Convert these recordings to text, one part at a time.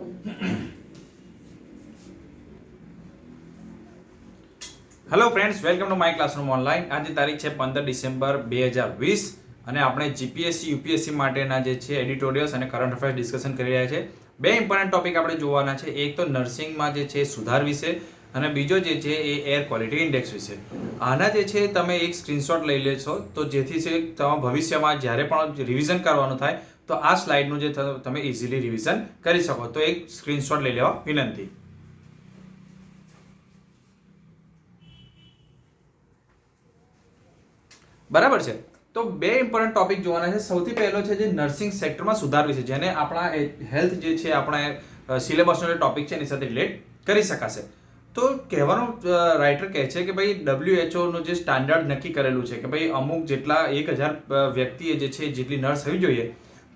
Hello friends welcome to my classroom online આજે તારીખ છે પંદર ડિસેમ્બર બે હજાર વીસ અને આપણે જીપીએસસી યુપીએસસી માટેના જે છે એડિટોરિયલ્સ અને કરંટ અફેર્સ ડિસ્કશન કરી રહ્યા છે. બે ઇમ્પોર્ટન્ટ ટોપિક આપણે જોવાના છે. એક તો નર્સિંગમાં જે છે સુધાર વિશે અને બીજો જે છે એ એર ક્વોલિટી ઇન્ડેક્સ વિશે. આના જે છે તમે એક સ્ક્રીનશોટ લઈ લેશો તો જેથી છે તમે ભવિષ્યમાં જ્યારે પણ રિવિઝન કરવાનું થાય તો આ સ્લાઇડનું જે તમે ઇઝીલી રિવિઝન કરી શકો. તો એક સ્ક્રીનશોટ લઈ લેવા વિનંતી. બરાબર છે? તો બે ઇમ્પોર્ટન્ટ ટોપિક જોવાના છે. સૌથી પહેલો છે જે નર્સિંગ સેક્ટરમાં સુધાર વિશે જેને આપણા હેલ્થ જે છે, આપણા સિલેબસનો જે ટોપિક છે, એની સાથે રિલેટ કરી શકાશે. તો કહેવાનું રાઇટર કહે છે કે ભાઈ ડબ્લ્યુએચઓનું જે સ્ટાન્ડર્ડ નક્કી કરેલું છે કે ભાઈ અમુક જેટલા એક હજાર વ્યક્તિએ જે છે, જેટલી નર્સ હોવી જોઈએ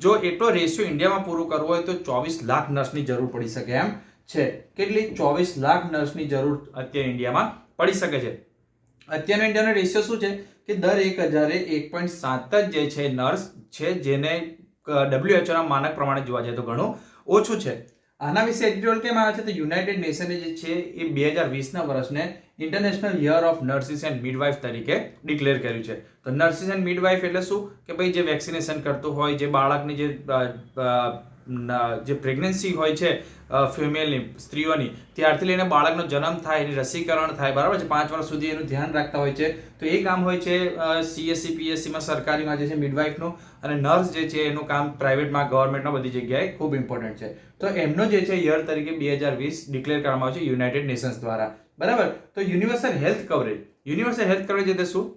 જો એટલો રેશિયો ઇન્ડિયામાં પૂરું કરવો હોય તો ચોવીસ લાખ નર્સની જરૂર પડી શકે એમ છે. કેટલી? ચોવીસ લાખ નર્સની જરૂર અત્યારે ઇન્ડિયામાં પડી શકે છે. અત્યારનો ઇન્ડિયાનો રેશિયો શું છે? કે દર એક હજારે એક પોઈન્ટ સાત જ જે છે નર્સ છે, જેને ડબ્લ્યુએચઓના માનક પ્રમાણે જોવા જાય તો ઘણું ઓછું છે. આના વિશે એડિટોરિયલ કેમ આવે છે? તો યુનાઇટેડ નેશને જે છે એ બે હજાર વીસના વર્ષને international year of nurses and midwife તરીકે ડિક્લેર કર્યું છે. તો નર્સિસ એન્ડ મિડવાઇફ એટલે શું? કે ભાઈ જે વેક્સિનેશન કરતું હોય, જે બાળકની જે જે પ્રેગ્નન્સી હોય છે ફિમેલની સ્ત્રીઓની, ત્યારથી લઈને બાળકનો જન્મ થાય, એની રસીકરણ થાય, બરાબર છે? પાંચ વર્ષ સુધી એનું ધ્યાન રાખતા હોય છે. તો એ કામ હોય છે સીએસસી પીએસસીમાં સરકારીમાં જે છે મિડવાઇફનું અને નર્સ જે છે, એનું કામ પ્રાઇવેટમાં ગવર્મેન્ટમાં બધી જગ્યાએ ખૂબ ઇમ્પોર્ટન્ટ છે. તો એમનો જે છે યર તરીકે બે હજાર વીસ ડિક્લેર કરવામાં આવ્યો છે યુનાઇટેડ નેશન્સ દ્વારા. બરાબર? તો universal health coverage universal health coverage એટલે શું?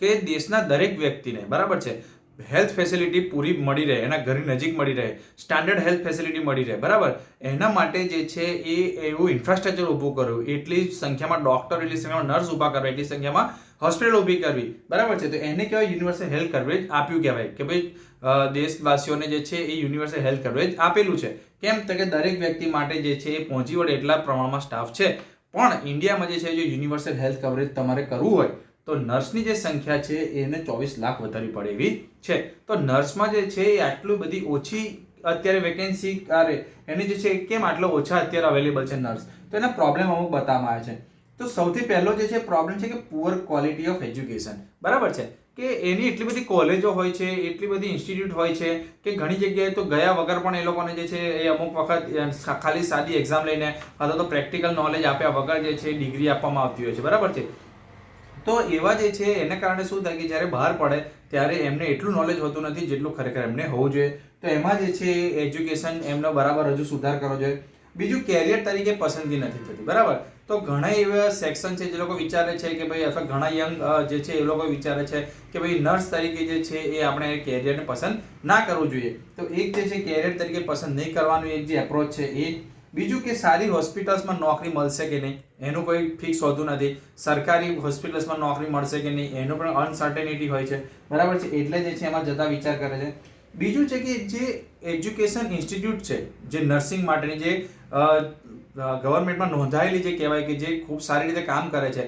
કે દેશના દરેક વ્યક્તિને, બરાબર છે? હેલ્થ ફેસિલિટી પૂરી મળી રહે, એના ઘરની નજીક મળી રહે સ્ટાન્ડર્ડ હેલ્થ ફેસિલિટી મળી રહે, બરાબર? એના માટે જે છે એ એવું ઇન્ફ્રાસ્ટ્રક્ચર ઊભું કરવું એટલી સંખ્યામાં ડૉક્ટર એટલી સંખ્યામાં નર્સ ઊભા કરવા, એટલી સંખ્યામાં હોસ્પિટલ ઊભી કરવી, બરાબર છે? તો એને કહેવાય યુનિવર્સલ હેલ્થ કવરેજ આપ્યું કહેવાય, કે ભાઈ દેશવાસીઓને જે છે એ યુનિવર્સલ હેલ્થ કવરેજ આપેલું છે. કેમ? તો કે દરેક વ્યક્તિ માટે જે છે એ પહોંચી વળે એટલા પ્રમાણમાં સ્ટાફ છે. પણ ઇન્ડિયામાં જે છે જો યુનિવર્સલ હેલ્થ કવરેજ તમારે કરવું હોય તો નર્સની જે સંખ્યા છે એને ચોવીસ લાખ વધારવી પડે એવી છે. તો નર્સમાં જે છે એ આટલું બધી ઓછી અત્યારે વેકેન્સી અરે, એની જે છે કેમ આટલો ઓછા અત્યારે અવેલેબલ છે નર્સ? તો એના પ્રોબ્લેમ અમુક બતાવવામાં આવે છે. તો સૌથી પહેલો જે છે પ્રોબ્લેમ છે કે પુઅર ક્વોલિટી ઓફ એજ્યુકેશન બરાબર છે? કે એની એટલી બધી કોલેજો હોય છે, એટલી બધી ઇન્સ્ટિટ્યૂટ હોય છે, કે ઘણી જગ્યાએ તો ગયા વગર પણ એ લોકોને જે છે એ અમુક વખત ખાલી સાદી એક્ઝામ લઈને અથવા તો પ્રેક્ટિકલ નોલેજ આપ્યા વગર જે છે ડિગ્રી આપવામાં આવતી હોય છે. બરાબર છે? તો એવા જે છે, એને કારણે શું થાય કે જ્યારે બહાર પડે, ત્યારે એમને એટલું નોલેજ હોતું નથી જેટલું ખરેખર એમને હોવું જોઈએ. તો એમાં જે છે એજ્યુકેશન એમનો બરાબર હજુ સુધાર કરવો જોઈએ. બીજું કેરિયર તરીકે પસંદગી નથી થતી, બરાબર? તો ઘણા એવા સેક્શન છે જે લોકો વિચારે છે કે ભાઈ, અથવા ઘણા યંગ જે છે એ લોકો વિચારે છે કે ભાઈ નર્સ તરીકે જે છે એ આપણે કેરિયરને પસંદ ના કરવું જોઈએ. તો એક જે છે કેરિયર તરીકે પસંદ નહીં કરવાનું, એક જે એપ્રોચ છે એ બીજું કે સારી હોસ્પિટલ્સમાં નોકરી મળશે કે નહીં? એનું કોઈ ફિક્સ હોતું નથી. સરકારી હોસ્પિટલ્સમાં નોકરી મળશે કે નહીં? એનું પણ અનસર્ટેનિટી હોય છે. બરાબર છે? એટલે જે છે એમાં જતા વિચાર કરે છે. બીજું છે કે જે એજ્યુકેશન ઇન્સ્ટિટ્યૂટ છે, જે નર્સિંગ માટેની જે ગવર્મેન્ટમાં નોંધાયેલી જે કહેવાય કે જે ખૂબ સારી રીતે કામ કરે છે,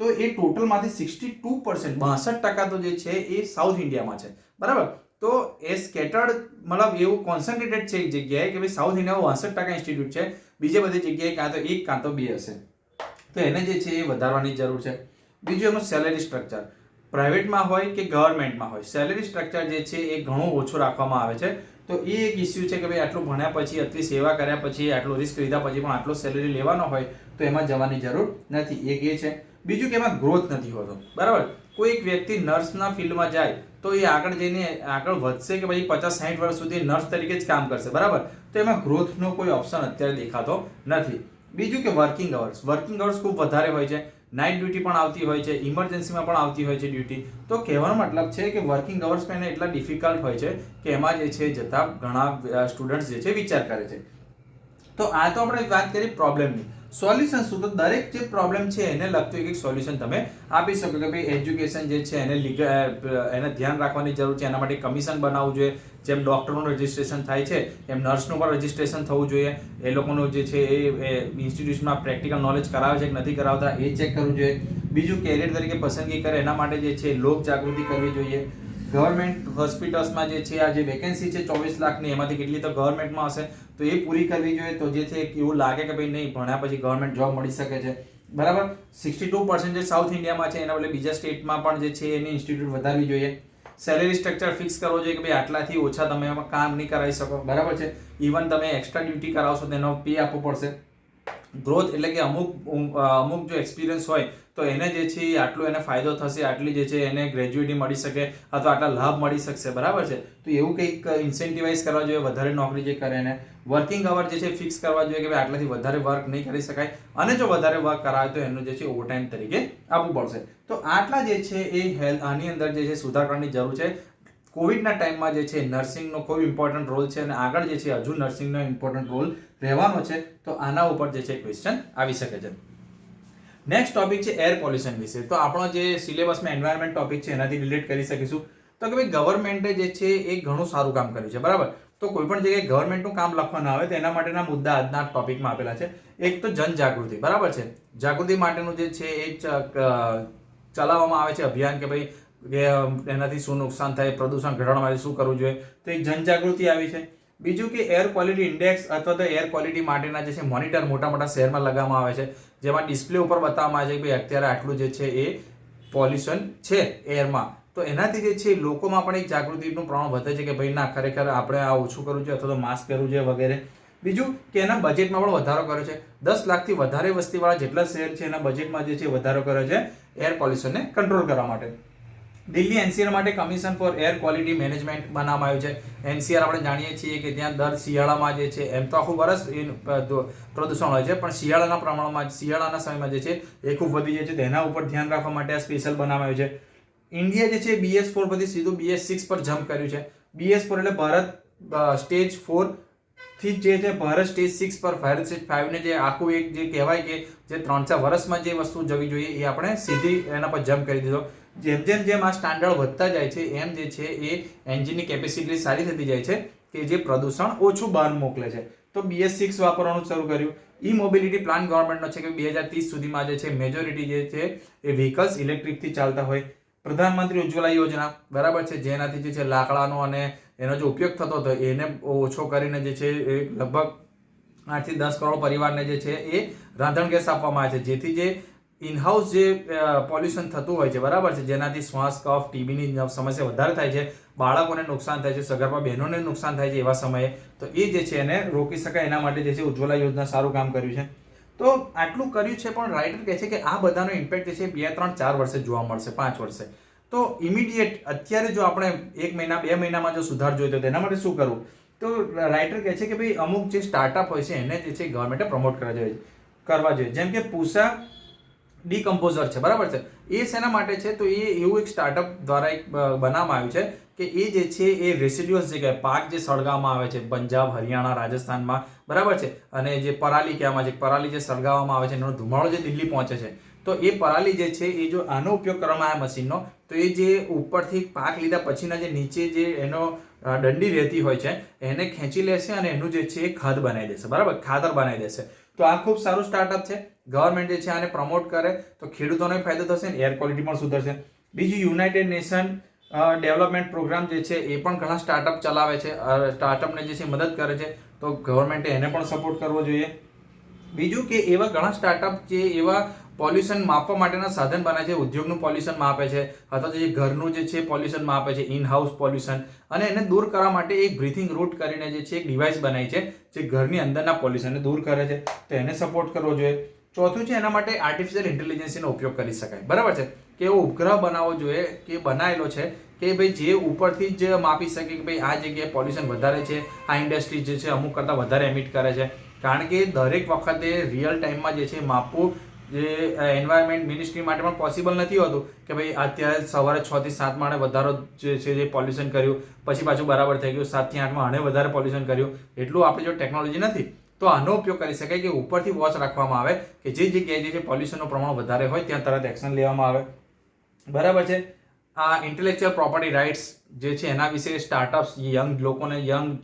તો એ ટોટલમાંથી સિક્સટી ટુ પર્સન્ટ બાસઠ ટકા તો જે છે એ સાઉથ ઇન્ડિયામાં છે. બરાબર? તો એ સ્કેટર્ડ મતલબ એવું કોન્સન્ટ્રેટેડ છે એક જગ્યાએ કે ભાઈ સાઉથ ઇન્ડિયામાં બાસઠ ટકા ઇન્સ્ટિટ્યૂટ છે. બીજે બધી જગ્યાએ કાં તો એક, કાં તો બે હશે. તો એને જે છે એ વધારવાની જરૂર છે. બીજું એનું સેલેરી સ્ટ્રક્ચર પ્રાઇવેટમાં હોય કે ગવર્મેન્ટમાં હોય સેલેરી સ્ટ્રક્ચર જે છે એ ઘણું ઓછું રાખવામાં આવે છે. તો એ એક ઇસ્યુ છે કે ભાઈ આટલું ભણ્યા પછી, આટલી સેવા કર્યા પછી, આટલું રિસ્ક લીધા પછી પણ આટલો સેલેરી લેવાનો હોય, તો એમાં જવાની જરૂર નથી. એક એ છે. બીજું કે એમાં ગ્રોથ નથી હોતો. બરાબર? કોઈ એક વ્યક્તિ નર્સના ફિલ્ડમાં જાય તો એ આગળ જઈને આગળ વધશે કે ભાઈ પચાસ સાઠ વર્ષ સુધી નર્સ તરીકે જ કામ કરશે, બરાબર? તો એમાં ગ્રોથનો કોઈ ઓપ્શન અત્યારે દેખાતો નથી. બીજું કે વર્કિંગ અવર્સ વર્કિંગ અવર્સ ખૂબ વધારે હોય છે. નાઇટ ડ્યુટી પણ આવતી હોય છે. ઇમરજન્સીમાં પણ આવતી હોય છે ડ્યુટી તો કહેવાનો મતલબ છે કે વર્કિંગ અવર્સ પણ એને એટલા ડિફિકલ્ટ હોય છે કે એમાં જે છે જતા ઘણા સ્ટુડન્ટ્સ જે છે વિચાર કરે છે. તો આ તો આપણે વાત કરી પ્રોબ્લેમની સોલ્યુશન તો દરેક જે પ્રોબ્લેમ છે એને લગતું એક એક સોલ્યુશન તમે આપી શકો કે ભાઈ એજ્યુકેશન જે છે એને લીગ એને ધ્યાન રાખવાની જરૂર છે. એના માટે કમિશન બનાવવું જોઈએ. જેમ ડૉક્ટરનું રજિસ્ટ્રેશન થાય છે, એમ નર્સનું પણ રજિસ્ટ્રેશન થવું જોઈએ. એ લોકોનું જે છે એ ઇન્સ્ટિટ્યુશનમાં પ્રેક્ટિકલ નોલેજ કરાવે છે કે નથી કરાવતા, એ ચેક કરવું જોઈએ. બીજું કેરિયર તરીકે પસંદગી કરે, એના માટે જે છે લોક જાગૃતિ કરવી જોઈએ. ગવર્મેન્ટ હોસ્પિટલ્સમાં જે છે, આ જે વેકેન્સી છે ચોવીસ લાખની, એમાંથી કેટલી તો ગવર્મેન્ટમાં હશે, તો એ પૂરી કરવી જોઈએ, તો જે છે એવું લાગે કે ભાઈ નહીં, ભણ્યા પછી ગવર્મેન્ટ જોબ મળી શકે છે. બરાબર? સિક્સટી ટુ પર્સન્ટેજ સાઉથ ઇન્ડિયામાં છે, એના બદલે બીજા સ્ટેટમાં પણ જે છે, એની ઇન્સ્ટિટ્યૂટ વધારવી જોઈએ. સેલેરી સ્ટ્રક્ચર ફિક્સ કરવો જોઈએ કે ભાઈ આટલાથી ઓછા તમે એમાં કામ નહીં કરાવી શકો. બરાબર છે? ઇવન તમે એક્સ્ટ્રા ડ્યુટી કરાવશો તેનો પે આપવો પડશે. ગ્રોથ એટલે કે અમુક અમુક જો એક્સપિરિયન્સ હોય તો એને જે છે આટલો એને ફાયદો થશે, આટલી જે છે એને ગ્રેજ્યુએટી મળી શકે અથવા આટલા લાભ મળી શકશે, બરાબર છે? તો એવું કંઈક ઇન્સેન્ટિવાઇઝ કરવા જોઈએ, વધારે નોકરી જે કરે એને. વર્કિંગ અવર જે છે ફિક્સ કરવા જોઈએ કે ભાઈ આટલાથી વધારે વર્ક નહીં કરી શકાય. અને જો વધારે વર્ક કરાવે તો એનું જે છે ઓવરટાઈમ તરીકે આપવું પડશે. તો આટલા જે છે એ હેલ્થ આની અંદર જે છે સુધાર કરવાની જરૂર છે. કોવિડના ટાઈમમાં જે છે નર્સિંગનો ખૂબ ઇમ્પોર્ટન્ટ રોલ છે અને આગળ જે છે હજુ નર્સિંગનો ઇમ્પોર્ટન્ટ રોલ રહેવાનો છે. તો આના ઉપર જે છે ક્વેશ્ચન આવી શકે છે. નેક્સ્ટ ટોપિક છે એર પોલ્યુશન વિશે. તો આપણો જે સિલેબસમાં એન્વાયરમેન્ટ ટોપિક છે, એનાથી રિલેટ કરી શકીશું. તો કે ભાઈ ગવર્મેન્ટે જે છે, એ ઘણું સારું કામ કર્યું છે, બરાબર? તો કોઈ પણ જગ્યાએ ગવર્મેન્ટનું કામ લખવાનું આવે, તો એના માટેના મુદ્દા આજના ટોપિકમાં આપેલા છે. એક તો જનજાગૃતિ, બરાબર છે? જાગૃતિ માટેનું જે છે, એ ચલાવવામાં આવે છે અભિયાન કે ભાઈ એનાથી શું નુકસાન થાય, પ્રદૂષણ ઘટાડવા માટે શું કરવું જોઈએ? તો એક જનજાગૃતિ આવી છે. બીજું કે એર ક્વોલિટી ઇન્ડેક્સ અથવા તો એર ક્વોલિટી માટેના જે છે મોનિટર મોટા મોટા શહેરમાં લગાવવામાં આવે છે, જેમાં ડિસ્પ્લે ઉપર બતાવવામાં આવે છે કે ભાઈ અત્યારે આટલું જે છે એ પોલ્યુશન છે એરમાં તો એનાથી જે છે લોકોમાં પણ એક જાગૃતિનું પ્રમાણ વધે છે કે ભાઈ ના, ખરેખર આપણે આ ઓછું કરવું જોઈએ અથવા તો માસ્ક પહેરવું જોઈએ વગેરે. બીજું કે એના બજેટમાં પણ વધારો કર્યો છે. દસ લાખથી વધારે વસ્તીવાળા જેટલા શહેર છે એના બજેટમાં જે છે વધારો કર્યો છે એર પોલ્યુશનને કંટ્રોલ કરવા માટે. દિલ્હી એનસીઆર માટે commission for air quality management બનાવવામાં આવ્યું છે. એનસીઆર આપણે જાણીએ છીએ કે ત્યાં દર શિયાળામાં જે છે, એમ તો આખું વર્ષ પ્રદૂષણ હોય છે, પણ શિયાળાના પ્રમાણમાં, શિયાળાના સમયમાં જે છે, એ ખૂબ વધી જાય છે. તેના ઉપર ધ્યાન રાખવા માટે આ સ્પેશિયલ બનાવાયું છે. ઇન્ડિયા જે છે બીએસ ફોર પછી સીધું બીએસ સિક્સ પર જમ્પ કર્યું છે. બીએસ ફોર એટલે ભારત સ્ટેજ ફોરથી જે છે, ભારત સ્ટેજ સિક્સ પર, ભારત સ્ટેજ ફાઇવને જે આખું એક જે કહેવાય કે જે ત્રણ ચાર વર્ષમાં જે વસ્તુ જવી જોઈએ એ આપણે સીધી એના પર જમ્પ કરી દીધો. જેમ જેમ જેમ આ સ્ટાન્ડર્ડ વધતા જાય છે, એમ જે છે એ એન્જિનની કેપેસિટી સારી થતી જાય છે કે જે પ્રદૂષણ ઓછું બહાર મોકલે છે. તો બીએસ સિક્સ વાપરવાનું શરૂ કર્યું. ઈ મોબિલિટી પ્લાન ગવર્મેન્ટનો છે કે બે હજાર ત્રીસ સુધીમાં જે છે મેજોરિટી જે છે એ વ્હીકલ્સ ઇલેક્ટ્રિકથી ચાલતા હોય. પ્રધાનમંત્રી ઉજ્જવલા યોજના, બરાબર છે, જેનાથી જે છે લાકડાનો અને એનો જે ઉપયોગ થતો હતો, એને ઓછો કરીને જે છે એ લગભગ આઠથી દસ કરોડ પરિવારને જે છે એ રાંધણ ગેસ આપવામાં આવે છે. જેથી જે ઇનહાઉસ જે પોલ્યુશન થતું હોય છે, બરાબર છે? જેનાથી શ્વાસ, કફ ટીબીની સમસ્યા વધારે થાય છે, બાળકોને નુકસાન થાય છે, સગર્ભા બહેનોને નુકસાન થાય છે એવા સમયે. તો એ જે છે એને રોકી શકાય, એના માટે જે છે ઉજ્જવલા યોજના સારું કામ કર્યું છે. તો આટલું કર્યું છે, પણ રાઇટર કહે છે કે આ બધાનો ઇમ્પેક્ટ જે છે બે, ત્રણ, ચાર વર્ષે જોવા મળશે, પાંચ વર્ષે. તો ઇમિડિયેટ અત્યારે જો આપણે એક મહિના, બે મહિનામાં જો સુધાર જોઈતો તો એના માટે શું કરવું? તો રાઇટર કહે છે કે ભાઈ અમુક જે સ્ટાર્ટઅપ હોય છે એને જે છે ગવર્મેન્ટે પ્રમોટ કરવા જોઈએ કરવા જોઈએ. જેમ કે પૂસા ડીકમ્પોઝર છે, બરાબર છે? એ શેના માટે છે? તો એ એવું એક સ્ટાર્ટઅપ દ્વારા એક બનાવવામાં આવ્યું છે કે એ જે છે એ રેસિડ્યુઅસ જગ્યાએ પાક જે સળગાવવામાં આવે છે, પંજાબ, હરિયાણા, રાજસ્થાનમાં, બરાબર છે? અને જે પરાલી કહેવામાં છે, પરાલી જે સળગાવવામાં આવે છે, એનો ધુમાડો જે દિલ્હી પહોંચે છે. તો એ પરાલી જે છે એ જો આનો ઉપયોગ કરવામાં આવે મશીનનો, તો એ જે ઉપરથી પાક લીધા પછીના જે નીચે જે એનો દંડી રહેતી હોય છે, એને ખેંચી લેશે અને એનું જે છે એ ખાદ બનાવી દેશે. બરાબર? ખાતર બનાવી દેશે. તો આ ખૂબ સારું સ્ટાર્ટઅપ છે. ગવર્મેન્ટ જે છે આને પ્રમોટ કરે, તો ખેડૂતોને ફાયદો થશે ને એર ક્વોલિટી પણ સુધરશે. બીજું યુનાઇટેડ નેશન ડેવલપમેન્ટ પ્રોગ્રામ જે છે, એ પણ ઘણા સ્ટાર્ટઅપ ચલાવે છે. સ્ટાર્ટઅપને જે છે મદદ કરે છે. તો ગવર્મેન્ટે એને પણ સપોર્ટ કરવો જોઈએ. બીજું કે એવા ઘણા સ્ટાર્ટઅપ જે એવા પોલ્યુશન માપવા માટેના સાધન બનાવે છે, ઉદ્યોગનું પોલ્યુશન માપે છે, અથવા તો જે ઘરનું જે છે, પોલ્યુશન માપે છે ઇન હાઉસ પોલ્યુશન. અને એને દૂર કરવા માટે એક બ્રીથિંગ રૂટ કરીને જે છે, એક ડિવાઇસ બનાવી છે, જે ઘરની અંદરના પોલ્યુશનને દૂર કરે છે. તો એને સપોર્ટ કરવો જોઈએ. ચોથું છે, એના માટે આર્ટિફિશિયલ ઇન્ટેલિજન્સનો ઉપયોગ કરી શકાય. બરાબર છે? કે એવો ઉપગ્રહ બનાવવો જોઈએ, કે બનાવેલો છે, કે ભાઈ જે ઉપરથી જ માપી શકે કે ભાઈ આ જગ્યાએ પોલ્યુશન વધારે છે, આ ઇન્ડસ્ટ્રી જે છે, અમુક કરતાં વધારે એમિટ કરે છે. કારણ કે દરેક વખતે રિયલ ટાઈમમાં જે છે, માપવું જે એન્વાયરમેન્ટ મિનિસ્ટ્રી માટે પણ પોસિબલ નથી હોતું કે ભાઈ અત્યારે સવારે છ થી સાત માણે વધારો જે છે, જે પોલ્યુશન કર્યું, પછી પાછું બરાબર થઈ ગયું સાતથી આઠમાં આણે વધારે પોલ્યુશન કર્યું, એટલું આપણી જો ટેકનોલોજી નથી, તો આનો ઉપયોગ કરી શકાય કે ઉપરથી વોચ રાખવામાં આવે કે જે જગ્યાએ જે પોલ્યુશનનું પ્રમાણ વધારે હોય, ત્યાં તરત એક્શન લેવામાં આવે. બરાબર છે? આ ઇન્ટેલેક્ચ્યુઅલ પ્રોપર્ટી રાઇટ્સ જે છે, એના વિશે સ્ટાર્ટઅપ્સ યંગ લોકોને યંગ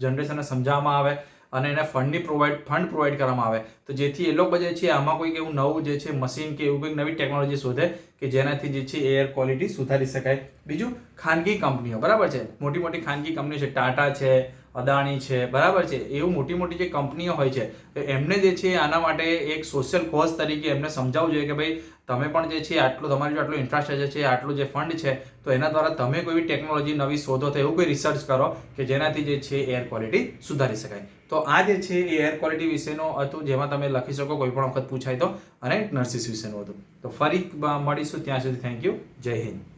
જનરેશનને સમજાવવામાં આવે અને એને ફંડની પ્રોવાઈડ ફંડ પ્રોવાઈડ કરવામાં આવે. તો જેથી એ લોકો જે છે, આમાં કોઈક એવું નવું જે છે મશીન કે એવું કંઈક નવી ટેકનોલોજી શોધે કે જેનાથી જે છે એર ક્વોલિટી સુધારી શકાય. બીજું, ખાનગી કંપનીઓ, બરાબર છે? મોટી મોટી ખાનગી કંપનીઓ છે, ટાટા છે, અદાણી છે, બરાબર છે? એવું મોટી મોટી જે કંપનીઓ હોય છે, તો એમને જે છે, આના માટે એક સોશિયલ કોઝ તરીકે એમને સમજાવવું જોઈએ કે ભાઈ તમે પણ જે છે, આટલું તમારી આટલું ઇન્ફ્રાસ્ટ્રક્ચર છે, આટલું જે ફંડ છે, તો એના દ્વારા તમે કોઈ ટેકનોલોજી નવી શોધો તો એવું કોઈ રિસર્ચ કરો કે જેનાથી જે છે એર ક્વોલિટી સુધારી શકાય. તો આ જે છે, એ એર ક્વોલિટી વિશેનો હતું, જેમાં તમે લખી શકો કોઈ પણ વખત પૂછાય તો, અને નર્સિસ વિશેનું હતું. તો ફરી મળીશું ત્યાં સુધી. થેન્ક યુ જય હિન્દ.